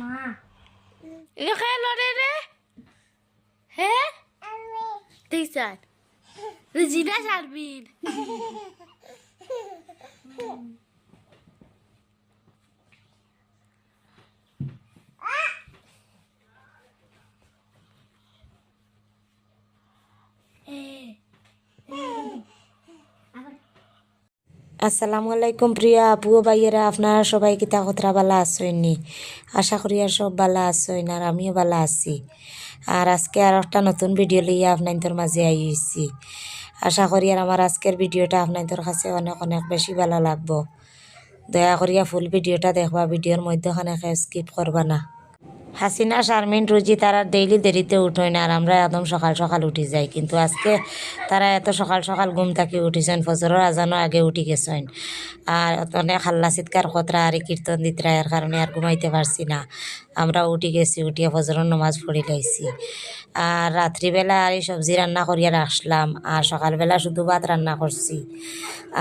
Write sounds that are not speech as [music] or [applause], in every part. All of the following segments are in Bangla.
মা। এনে খেয়ে লড়ে রে হ্যাঁ দেখছেন জিনা সারবিন আসসালামু আলাইকুম প্রিয় আপু ভাইয়েরা, আপনারা সবাই কিতা কথা বালা আসইনি আশা করি আর সব বালা আসইন আর আমিও বালা আছি। আর আজকে আর একটা নতুন ভিডিও লইয়া আপনাদের মাঝে আইছি। আশা করি আর আমার আজকের ভিডিওটা আপনাদের কাছে অনেক অনেক বেশি ভালো লাগবো। দয়া করিয়া ফুল ভিডিওটা দেখবা ভিডিওর মধ্যখানে স্কিপ করবা না। হাসিনা, শারমিন, রুজি তারা ডেইলি দেরিতে উঠোয় না আর আমরা একদম সকাল সকাল উঠি যাই। কিন্তু আজকে তারা এত সকাল সকাল ঘুম থাকি উঠিছেন, ফজরের আজানো আগে উঠি গেছেন। আর অনেক হাল্লা চিৎকার খতরা আর কীর্তন দিতরা এর কারণে আর ঘুমাইতে পারছি না। আমরা উঠি গেছি, উঠিয়া ফজরের নমাজ পড়ি লাইছি। আর রাত্রিবেলা আর এই সবজি রান্না করিয়া রাখলাম আর সকালবেলা শুধু ভাত রান্না করছি।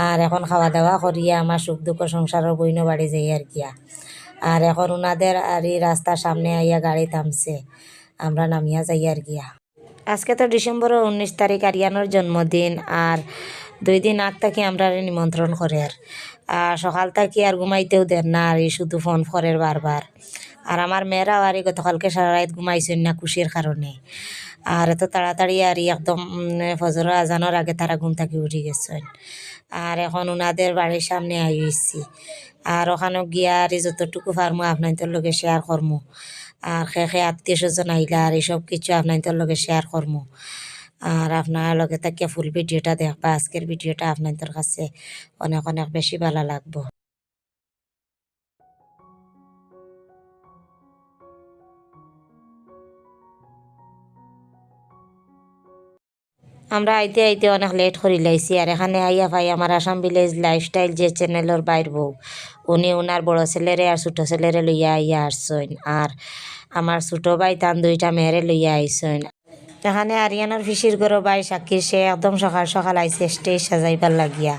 আর এখন খাওয়া দাওয়া করিয়া আমার সুখ দুঃখ সংসারের বইন বাড়ি যাই আর গিয়া আর এখন ওনাদের আর এই রাস্তার সামনে আইয়া গাড়ি থামছে। আমরা নামিয়া যাই আর গিয়া। আজকে তো ডিসেম্বরের উনিশ তারিখ আরিয়ানোর জন্মদিন আর দুই দিন আগ থেকে আমরা নিমন্ত্রণ করে আর। আর সকাল থেকে আর ঘুমাইতেও দেন না আর এই শুধু ফোন করে বারবার। আর আমার মেয়েরাও আর গতকালকে সারা রাত ঘুমাইছেন না খুশির কারণে। আর এত তাড়াতাড়ি আর একদম ফজর আজানোর আগে তারা ঘুম থাকি উঠে গেছেন। আর এখন ওনাদের বাড়ির সামনে আইসি আর ওখানে গিয়া আর যতটুকু পারমো আপনাদের লগে শেয়ার করমো। আর খে আত্মীয় স্বজন আইলা আর এইসব কিছু আপনাদের লগে শেয়ার করমো। আর আপনার লগে থাকিয়া ফুল ভিডিওটা দেখবা। আজকের ভিডিওটা আপনাদের কাছে অনেক অনেক বেশি ভালো লাগবো। আমরা আইতে আইতে অনেক লেট করি লাইছি আর এখানে আইয়া ভাই আমার আসাম ভিলেজ লাইফস্টাইল যে চ্যানেলের বাইর বউ, উনি ওনার বড় ছেলেরে আর ছোটো ছেলেরে লইয়া আইয়া আসছেন আর আমার ছোটো ভাই তান দুইটা মেয়েরে লইয়া আইসেন এখানে আরিয়ানার ফিসির গরো ভাই সাক্ষীর সে একদম সকাল সকাল আইসে স্টেজ সাজাইবার লাগিয়া।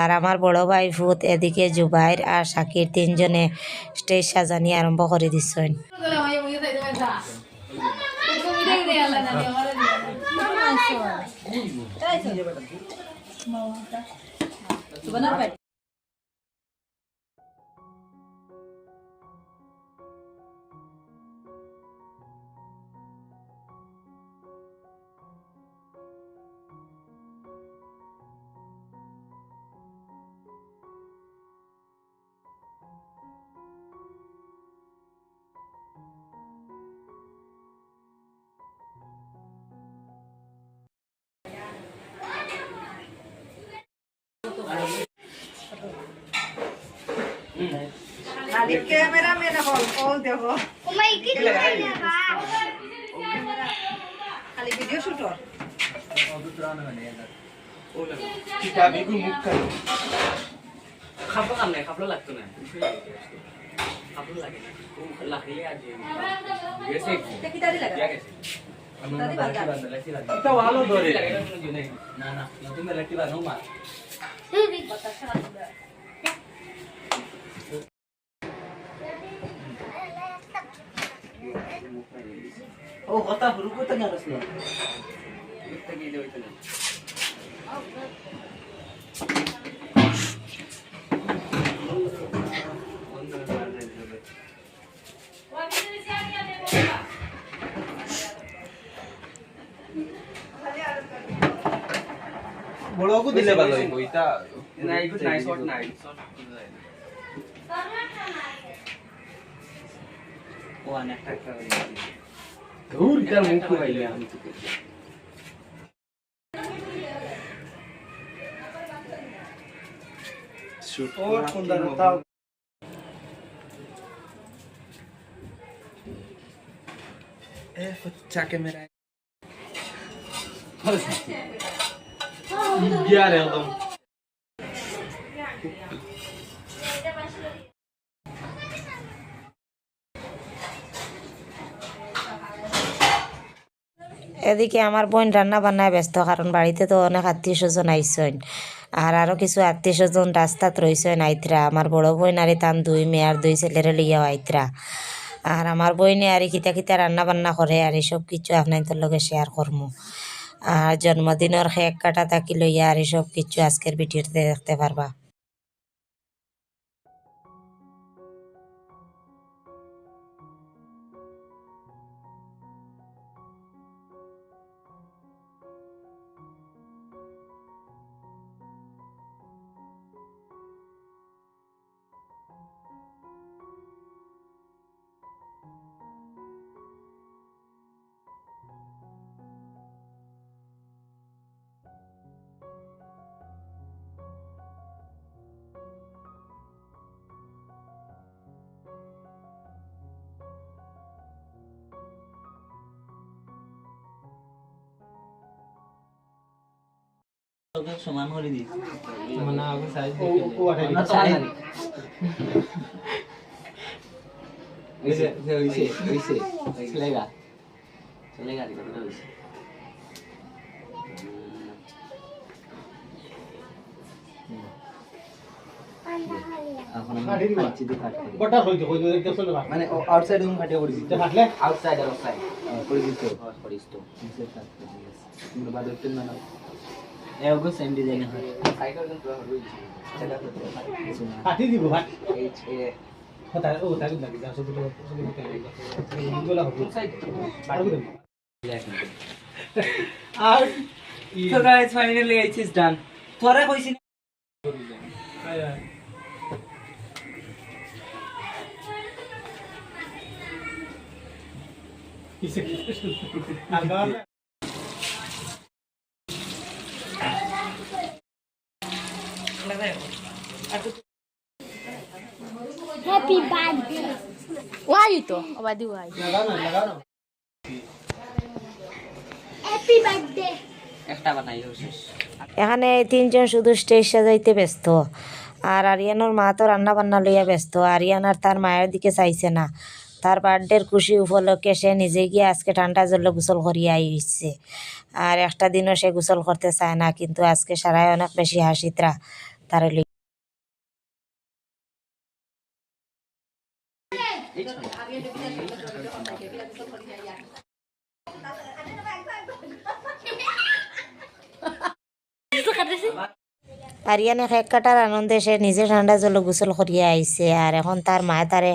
আর আমার বড় ভাই ফুত এদিকে জুবাইর আর সাকির তিনজনে স্টেজ সাজানি আরম্ভ করে দিচ্ছেন तो बना पाए ক্যামেরা মেরা হল হল দেখো ওমা ইকি দিলাই না খালি ভিডিও শুট খাব কাম নাই খাবলো লাগতো না খাবলো লাগে না লাগলে আজ গেছে কি দাদি লাগা গেছে দাদি বাগা এটা ভালো ধরে না না তুমি লাঠি বানো মা ও কথা শুরু করতে না আসলো বড়কু দিলে ভালো হইব এটা নাই নাই শর্ট নাই শর্ট ও অনেকটা একটা দূর তার মুখ পাইলে আমি তোকে ও কোনটা তাও এ ফচ্চা ক্যামেরা ইয়ার একদম এদিকে আমার বোন রান্না বান্নায় ব্যস্ত, কারণ বাড়িতে তো অনেক আত্মীয় স্বজন আইসেন আর আরও কিছু আত্মীয় স্বজন রাস্তাত রইছেন আইতরা। আমার বড় বোন আরে তান দুই মেয়ে আর দুই ছেলেরে লইয়াও আইতরা। আর আমার বইনে আর কিতা কিতা রান্না বান্না করে, আর সব কিছু আপনাদের লগে শেয়ার করমু। আর জন্মদিনের কেক কাটা থাকি লইয়া আর সব কিছু আজকের ভিডিওতে দেখতে পারবা। সমান করে দিস মানে আগে সাইজ না। চাই হইছে হইছে। হইছে। চলেগা চলেগা দিকে হইছে। এখন আমি কাটছি দিয়ে কাট করি। বটা হইতো হইতো দেখতে চলে বা মানে আউটসাইড রুম কাটিয়ে করেছি ফাটলে আউটসাইড আউটসাইড করেছি তো করিস তো বাদ না। এগো সেম ডিজাইন হয়। সাইকেল কিন্তু হইছে সেটা তো কিছু কাটি দিব ভাট এইচ এ হতা ও তাই লাগি যা সব সব দিতে গোলা হবে। আর দিম আর তো গাইস ফাইনালি এইচ ইজ ডান তোরা কইছিস আয় আয় কিসে আগার না লাগাও না হ্যাপি বার্থডে একটা বানাই শেষ। এখানে তিনজন শুধু স্টেজ সাজাইতে ব্যস্ত। আর আরিয়ানোর মা তো রান্না বান্না লইয়া ব্যস্ত। আরিয়ান আর তার মায়ের দিকে চাইছে না। তার বার্থডের খুশি উপলক্ষে সে নিজে গিয়ে আজকে ঠান্ডা জলে গোসল করিয়া আইছে। আর একটা দিনও সে গোসল করতে চায় না কিন্তু আজকে সারাই অনেক বেশি হাসিতরা। তার আরিয়ানে কেক কাটার আনন্দে সে নিজে ঠান্ডা জলে গোসল করিয়া আইছে আর এখন তার মায়ে তারে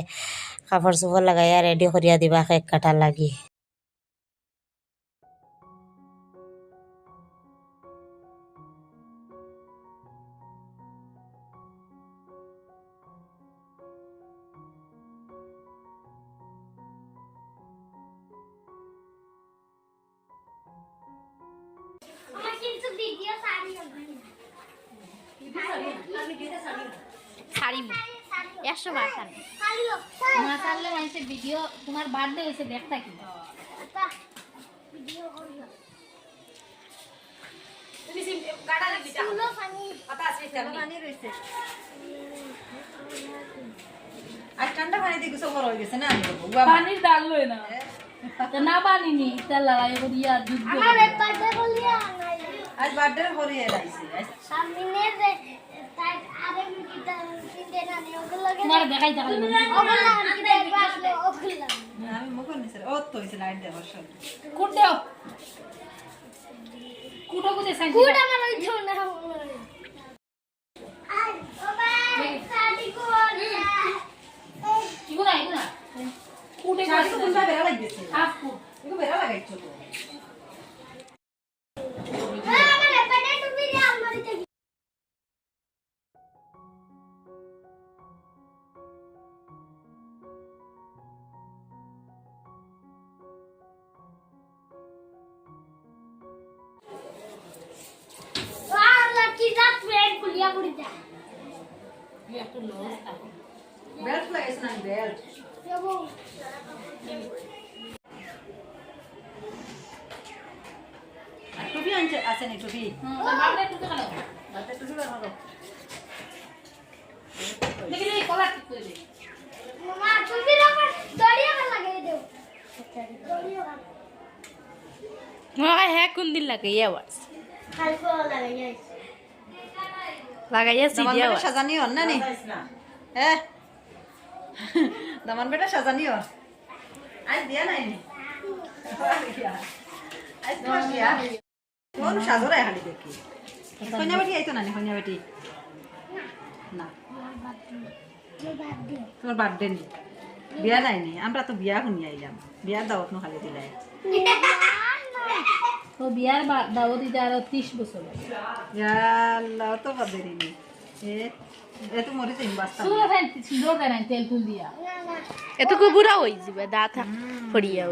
কাপড় চোপড় লাগাইয়া রেডি করিয়া দিবা কেক কাটার লাগি। ছাড়িব একশো বার ছাড়িব না ছাড়লে মানুষের ভিডিও তোমার বার্থডে হয়েছে দেখতা কি? ভিডিও করিও পানি। ঠান্ডা দিয়ে করা হয়ে গেছে না পানির ডাল লই না। না করিয়া দুধ আমার বার্থডে বলিয়া আজ বার্থডে হরিয়ে রাইছে সামনে তোমার দেখাই দেখাই আমি দেখবা আসলে ওগুলো আমি মুখ নিছে ও তো হইছে লাইট দেওয়ার সব কুট দেও। কুটো কুটে সাইজ গুড আমার ওই ঝোল হয় হ্যাঁ কোন দিন লাগাই আবার লাগাইয়া লাগাইয়া দামান সাজানি হন না নি হ্যাঁ দামান বেটা সাজানি হন আজ বিয়া নাই নি আজ তোমার বিয়া কোন সাজরে হালি দেখি কন্যা বেটি আইতো না নি কন্যা বেটি না তোমার বার্থডে নি বিয়া নাই নি আমরা তো বিয়া শুনি আইলাম বিয়ার দাওয়াত নো খালি দিলাই তো বিয়ার বা- দাওয়াত দিতে আরও ত্রিশ বছর। তো বাদ দেরি নি এ এ তো মরে যাইম বাস্তা সুন্দর ফ্যান সুন্দর কেন তেল তুল দিয়া। এতটুকু বুড়া হয়ে যাবে দাঁত ফড়িয়া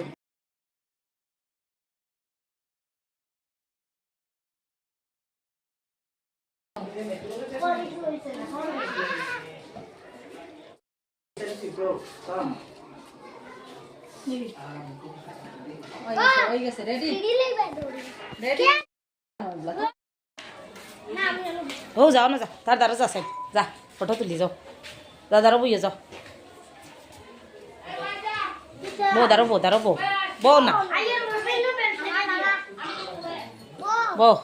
হয়ে ওই গেছে রেডি দিলে বেদুরি রেডি না আমি হলো ও যাও না যা তার দ্বারা যা সাইড যা ফটো তুলি যাও যা দাঁড়ো বইয়ে যাও বউ দাঁড়ো বউ দাঁড়ো বউ বউ না আইয়ের মোবাইল নো বেল ও বউ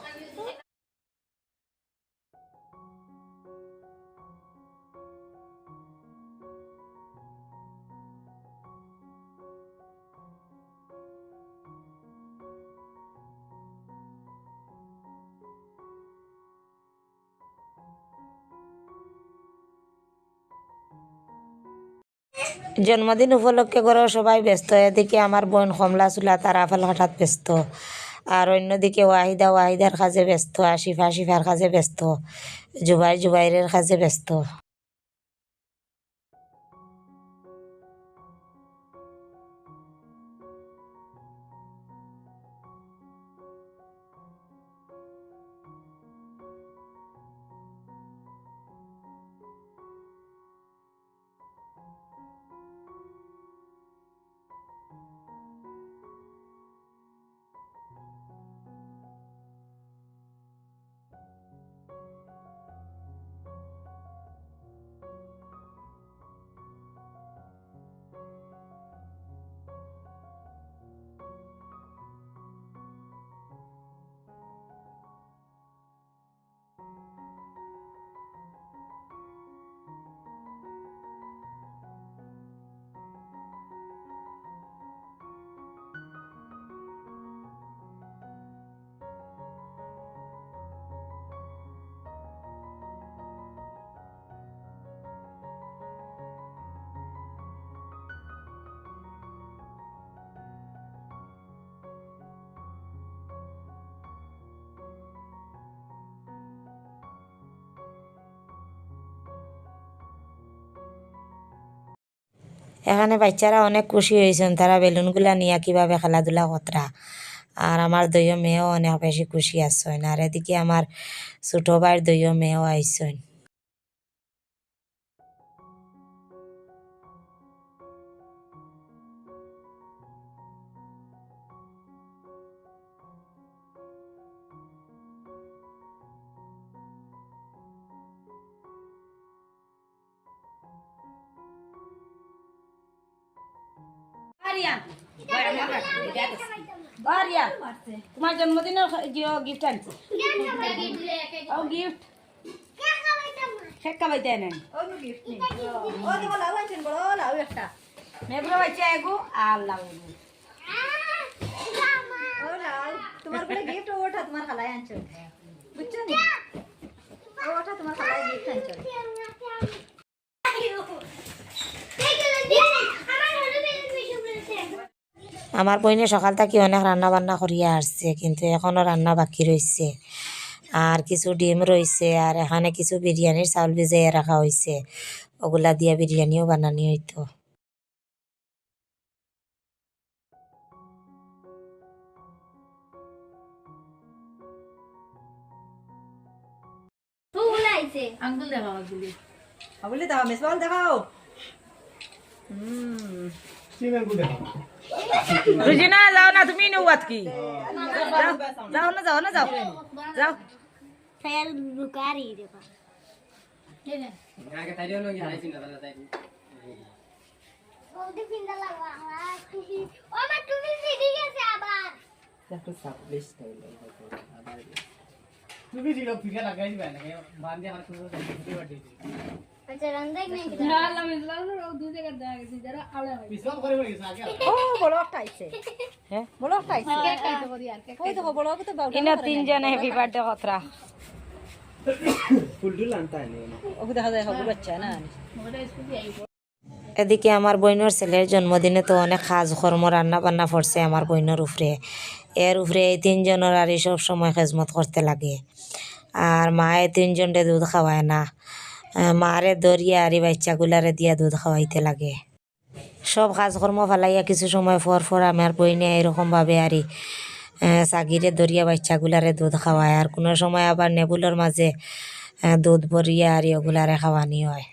জন্মদিন উপলক্ষে করেও সবাই ব্যস্ত। এদিকে আমার বোন কমলা চুলা তারা আফেল হঠাৎ ব্যস্ত। আর অন্যদিকে ওয়াহিদা ওয়াহিদার কাজে ব্যস্ত। আশিফা আশিফার কাজে ব্যস্ত। জুবাই জুবাইরের কাজে ব্যস্ত। এখানে বাচ্চারা অনেক খুশি হয়েছেন, তারা বেলুনগুলা নিয়ে কীভাবে খেলাধুলা কতরা আর আমার দইয় মেয়েও অনেক বেশি খুশি আসছেন আর এদিকে আমার ছোটো ভাইয়ের দইয় মেয়েও আইসেন তোমার জন্মদিনের গিফট আনছি ও গিফট শেখ খাবাইতে নেন ও নো গিফট নি ও দিব লাউ আইছেন বড় লাউ একটা মেঘুরা বাচ্চা এগু আর লাউ ও লাউ তোমার বলে গিফট ওটা তোমার খালাই আনছো বুঝছ নি ও ওটা তোমার খালাই গিফট আনছো আমার বইনে সকাল থেকে অনেক রান্না বান্না করিয়া আসছে কিন্তু এখনও রান্না বাকি রয়েছে আর কিছু ডিম রয়েছে আর এখানে কিছু বিরিয়ানির চাউল ভিজাইয়া রাখা হয়েছে ওগুলা দিয়া বিরিয়ানিও বানানি হইতো। আঙ্গুল দেখাও আঙ্গুলি। বলে দাও দেখাও। হুম সিমেন্ট দেখো রুজিনা যাও না তুমি নৌয়াত কি যাও না যাও না যাও যাও ফের বুকারি দেখো আগে তাইও নই হারাইছি না দাদা তাই ওদি পিন্দা লাগা ও মা তুমি সিডি গেছে আবার একটু সাবলিশ স্টাইল আবার তুমি ছিল ফিরে লাগাই দিবে না বান্ধে আমার কোনো তিনজন হ্যাপি বার্থডে এদিকে আমার বইনের ছেলের জন্মদিনে তো অনেক কাজ কর্ম রান্না বান্না পড়ছে আমার বইনের উপরে এর উপরে এই তিনজনের আর এই সব সময় খেজমত করতে লাগে। আর মায়ে তিনজনটা দুধ খাওয়ায় না। মারে দরিয়া আর বাচ্চাগুলারে দিয়া দুধ খাওয়াইতে লাগে। সব কাজকর্ম ফালাইয়া কিছু সময় পর পর আমার বইনে এরকমভাবে আরই সাগিরে দরিয়া বাচ্চাগুলারে দুধ খাওয়ায়। আর কোনো সময় আবার নেবুলোর মাঝে দুধ ভরিয়া আর ওগুলারে খাওয়ানি হয়।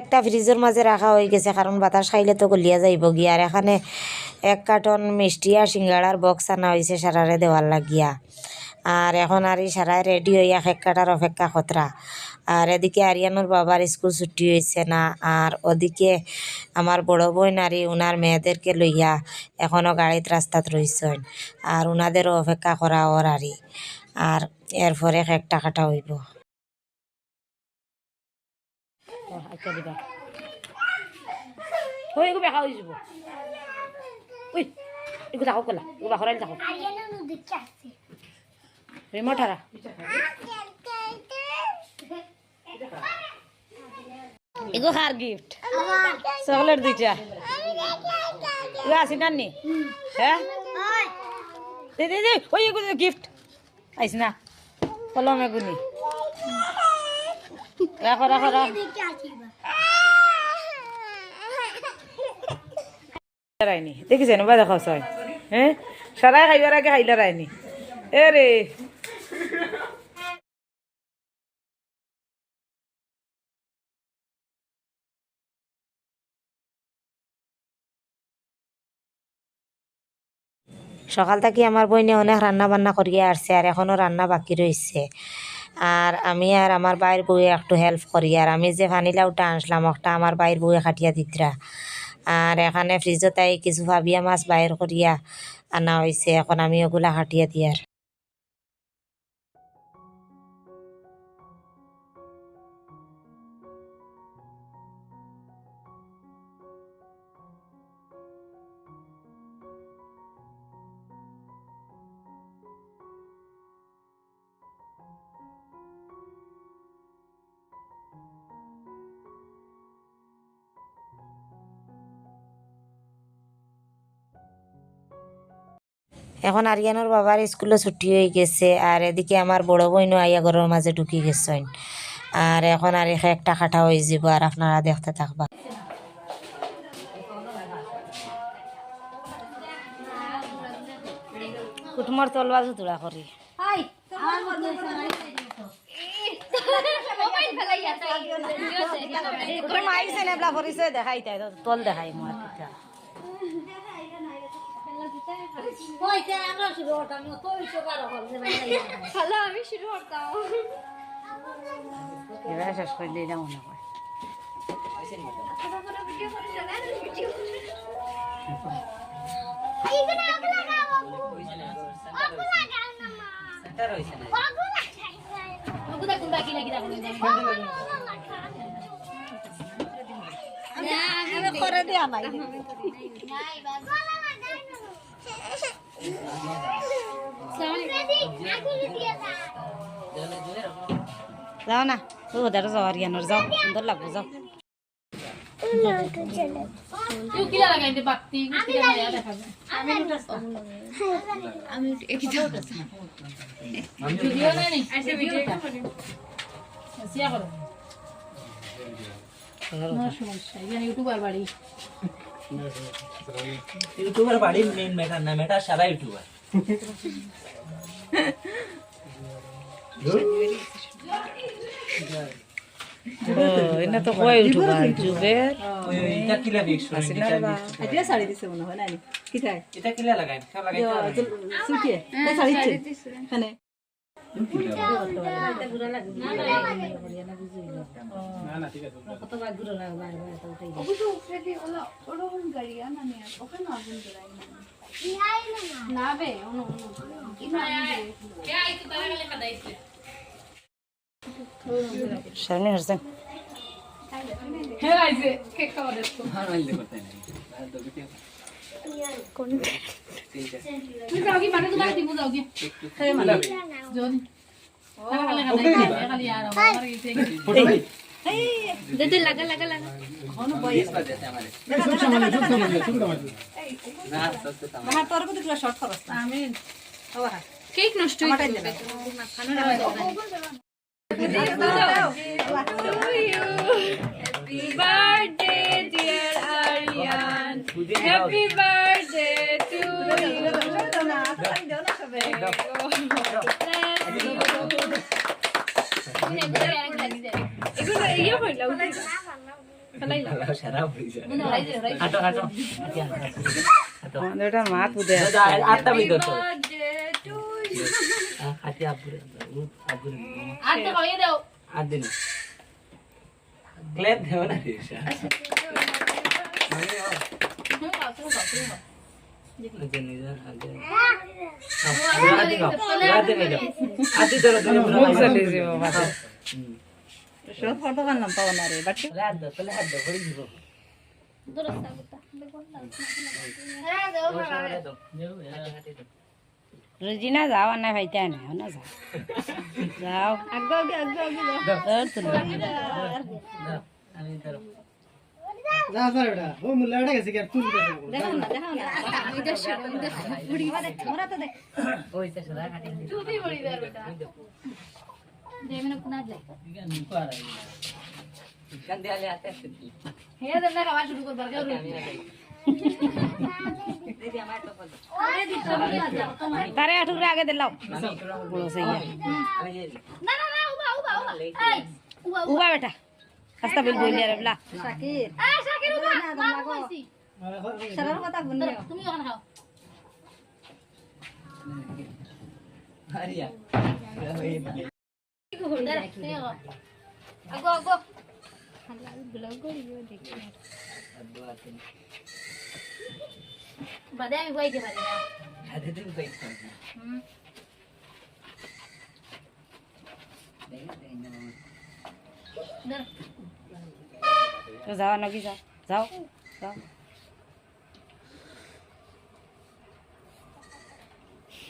একটা ফ্রিজের মাঝে রাখা হয়ে গেছে, কারণ বাতাস খাইলে তো গলিয়া যাইব গিয়া। আর এখানে এক কার্টন মিষ্টি আর সিঙ্গাড়ার বক্স আনা হয়েছে সারারে দেওয়ার লাগিয়া। আর এখন আর এই সারায় রেডি হইয়া এক কাটার অপেক্ষা খতরা। আর এদিকে আরিয়ানোর বাবার স্কুল ছুটি হয়েছে না, আর ওদিকে আমার বড় বোন আর উনার মেয়েদেরকে লইয়া এখনও গাড়িত রাস্তাত রইছেন, আর উনাদেরও অপেক্ষা করা ওর আরই। আর এরপরে একটা কাটা হইব। আচ্ছা দিবা ওই এগুলো বেকা হয়ে যাব এগুলো থাকো কলা এগুলো বাখরাইল থাকো আরিয়ানা নু দেখে আসছে রিমোট হারা এগো হার গিফট চকলেট দুইটা। এগুলো আসি না নি? হ্যাঁ দে ওই এগুলো গিফট আইস না। কলম এগুনি রাখো রাখো রাখো। দেখে আসি দেখিছেন? বা হ্যাঁ সারাই খাইবার আগে খাইলে রাইনি এ রে সকাল থেকে আমার বইনে অনেক রান্না বান্না করিয়া আসছে আর এখনও রান্না বাকি রয়েছে আর আমি আর আমার বাইর বউয়ে একটু হেল্প করি। আর আমি যে ভানিলাউটা আনছিলাম একটা আমার বাইর বউয়ে খাটিয়া দিতরা। আর এখানে ফ্রিজও তাই কিছু ভাবিয়া মাছ বাইর করিয়া আনা হয়েছে এখন আমি ওগুলা খাটিয়া দিয়ার। এখন আরিয়ানোর বাবার স্কুলে ছুটি হয়ে গেছে আর এদিকে আমার বড় বোনও আইয়া ঘরের মাঝে ঢুকি গেছেন। আর এখন আর এখানে একটা খাটা হয়ে যাব আর আপনারা দেখতে থাকবা। কুটুমর তলবা জুতুড়া করি দেখাই তাই তল দেখাই মার কিটা ওই তে আমরা শুরু করতাম তো ওই তো কারও করতে হ্যালো আমি শুরু করতাম। এবার শেষ করে দিই না মনে হয়। করে দিয়া নাই যাও না ও ওদের যাও আরিয়ানোর যাও সুন্দর লাগবো যাও। তুই আচ্ছা ভিডিও সিয়া করো। না সমস্যা ইউটিউবার বাড়ি। ইউটিউবার বাড়ির মেইন ম্যাটার না ম্যাটার সারা ইউটিউবার তো কয় ইউটিউবার ওই এটা কিলা শাড়ি দিছে মনে হয় কি এটা কিলা লাগাই? লাগাই সুটিয়ে শাড়ি দিছে। মানে না না ঠিক আছে ওগুলো উপরে দিয়ে ওলা ওরকম গাড়ি আনা নিয়ে ওখানে আগুন ধরাই ইহাইলো না না বে অনু অনু শর্মি হরসেন আর মাইলে করতে নাই আর তো বিতে তুমি যাও কি মানে তোমার দিব যাও কি সেই মানে জন খালি খালি খালি আর আমার গেছে ফটো ভাই দে দে লাগা লাগা লাগা বিশ বাজে আছে আমারে সব সামনে সব সামনে সব সামনে না আস্তে আস্তে সামনে আমার তোর কত কিলো শর্ট খরচ না আমি বাবা কেক নষ্ট হয়ে আমারটাই যাবে দেবে birthday dear Aryan happy birthday to ইয়ে হইল আদি ধরো মুখ চলে যাব ফটো বানাম পাও না রে বাট রোজিনা যাও না ভাইতে না না যাও যাও আগে আগে আগে আগে তোর তুলো আমি ধরো যা যা এটা ও মুলাটা গেছে কি তুই দেখাও না না। তো দেখ ওই তো বড়ি বেটা। করবার কেউ আমি না দিদি আমার তো বল তারে আঠুকরে আগে দিলাও উবা উবা উবা। এই উবা উবা। বেটা। রাস্তা বিল বইলি আর বলা শাকির। এই শাকির উবা মা কইছি সারার কথা বললে তুমি ওখানে খাও। হারিয়া আগো আগো বাদে আমি কইতে পারি না হাতে দিন কইছ ধর তো যাও নাকি যাও যাও যাও ইউটিউব চ্যানেলে খুললি তো না দেখলে আর শেয়ার তোর আগে হয়ে যাবে হাতিয়া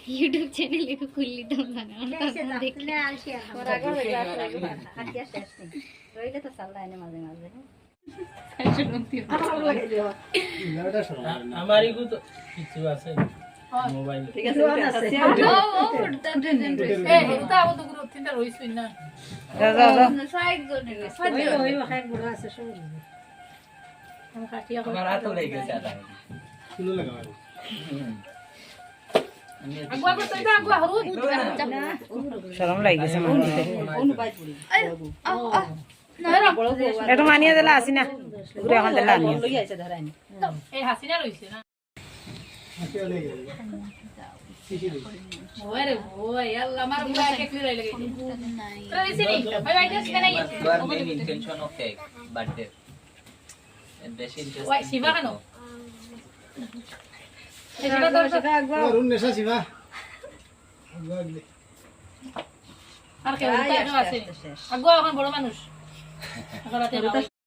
শেষ নেই রইলে তো সব তো কিছু আছে মোবাইল ঠিক আছে আমার হাত উড়ে গেছে আদা তুলো আগো আগো এটা মানিয়ে দিলা আসি ঘুরে এখন দিলা হাসিনা বেশি আর কেউ আছে আগো এখন বড় মানুষ। [laughs]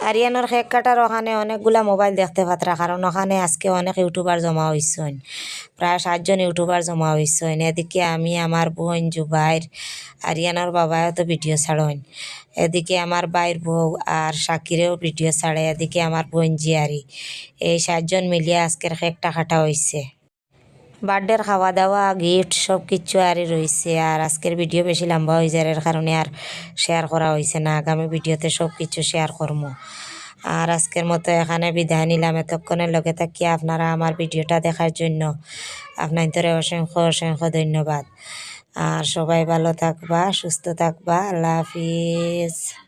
আরিয়ানোর কেক কাটার ওখানে অনেকগুলা মোবাইল দেখতে পাত্রা কারণ ওখানে আজকে অনেক ইউটিউবার জমা হয়েছেন প্রায় সাতজন ইউটিউবার জমা হয়েছেন এদিকে আমি আমার বোন জুবাইর আরিয়ানোর বাবাও তো ভিডিও ছাড়েন এদিকে আমার বাইর বউ আর শাকিরেও ভিডিও ছাড়ে এদিকে আমার বোন জিয়ারি এই সাতজন মিলিয়ে আজকের কেকটা কাটা হয়েছে বার্থডের খাওয়া দাওয়া গিফট সব কিছু আরই রয়েছে আর আজকের ভিডিও বেশি লম্বা হয়ে যায় এর কারণে আর শেয়ার করা হয়েছে না। আগামী ভিডিওতে সব কিছু শেয়ার করব আর আজকের মতো এখানে বিদায় নিলাম। এতক্ষণের লগে থাকিয়ে আপনারা আমার ভিডিওটা দেখার জন্য। আপনাদের অসংখ্য অসংখ্য ধন্যবাদ। আর সবাই ভালো থাকবা, সুস্থ থাকবা। আল্লাহ হাফিজ।